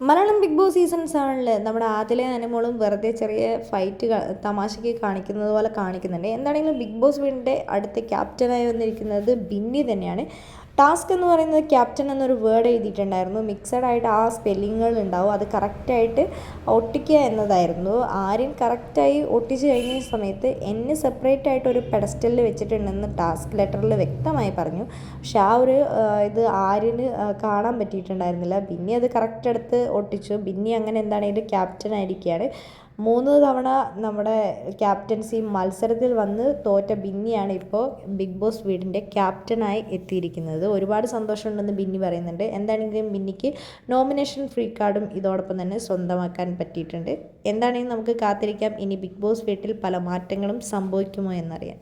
Mano. Big boss season സെവനിൽ നമ്മുടെ ആദിലെ അനുമോളും വെറുതെ ചെറിയ ഫൈറ്റ് തമാശയ്ക്ക് കാണിക്കുന്നത് പോലെ കാണിക്കുന്നുണ്ട്. എന്താണെങ്കിലും ബിഗ് ബോസ് വീടിന്റെ അടുത്ത ക്യാപ്റ്റനായി വന്നിരിക്കുന്നത് ബിന്നി തന്നെയാണ്. ടാസ്ക് എന്ന് പറയുന്നത് ക്യാപ്റ്റൻ എന്നൊരു വേർഡ് എഴുതിയിട്ടുണ്ടായിരുന്നു. മിക്സഡ് ആയിട്ട് ആ സ്പെല്ലിങ്ങുകൾ ഉണ്ടാവും. അത് കറക്റ്റായിട്ട് ഒട്ടിക്കുക എന്നതായിരുന്നു. ആര്യൻ കറക്റ്റായി ഒട്ടിച്ച് കഴിഞ്ഞ സമയത്ത് എന്നെ സെപ്പറേറ്റ് ആയിട്ട് ഒരു പെഡസ്റ്റലിൽ വെച്ചിട്ടുണ്ടെന്ന് ടാസ്ക് ലെറ്ററിൽ വ്യക്തമായി പറഞ്ഞു. പക്ഷെ ആ ഒരു ഇത് ആര്യന് കാണാൻ പറ്റിയിട്ടുണ്ടായിരുന്നില്ല. പിന്നെ അത് കറക്റ്റ് എടുത്ത് ഒട്ടിച്ചു. ബിന്നി അങ്ങനെ എന്താണെങ്കിലും ക്യാപ്റ്റൻ ആയിരിക്കുകയാണ് മൂന്ന് തവണ നമ്മുടെ ക്യാപ്റ്റൻസി മത്സരത്തിൽ വന്ന് തോറ്റ ബിന്നിയാണ് ഇപ്പോൾ ബിഗ് ബോസ് വീടിന്റെ ക്യാപ്റ്റനായി എത്തിയിരിക്കുന്നത്. ഒരുപാട് സന്തോഷമുണ്ടെന്ന് ബിന്നി പറയുന്നുണ്ട്. എന്താണെങ്കിലും ബിന്നിക്ക് നോമിനേഷൻ ഫ്രീ കാർഡും ഇതോടൊപ്പം തന്നെ സ്വന്തമാക്കാൻ പറ്റിയിട്ടുണ്ട്. എന്താണെങ്കിലും നമുക്ക് കാത്തിരിക്കാം. ഇനി ബിഗ് ബോസ് വീട്ടിൽ പല മാറ്റങ്ങളും സംഭവിക്കുമോ എന്നറിയാൻ.